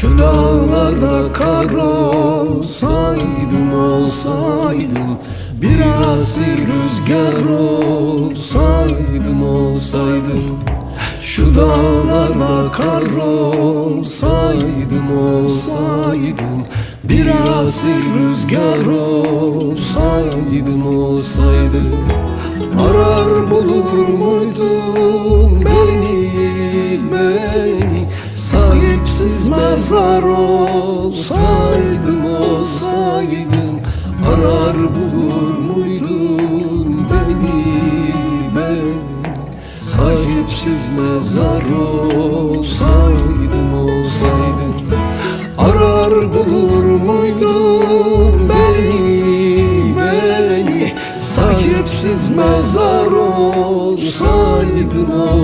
Şu dağlara kar olsaydım olsaydım Biraz rüzgar olsaydım olsaydım. Şu dağlara kar olsaydım olsaydım Biraz rüzgar olsaydım olsaydım. Arar bulur muydun beni beni Sahipsiz mezar olsaydım olsaydım Arar bulur muydun beni beni Sahipsiz mezar olsaydım olsaydım Arar bulur muydun beni beni Sahipsiz mezar olsaydım olsaydım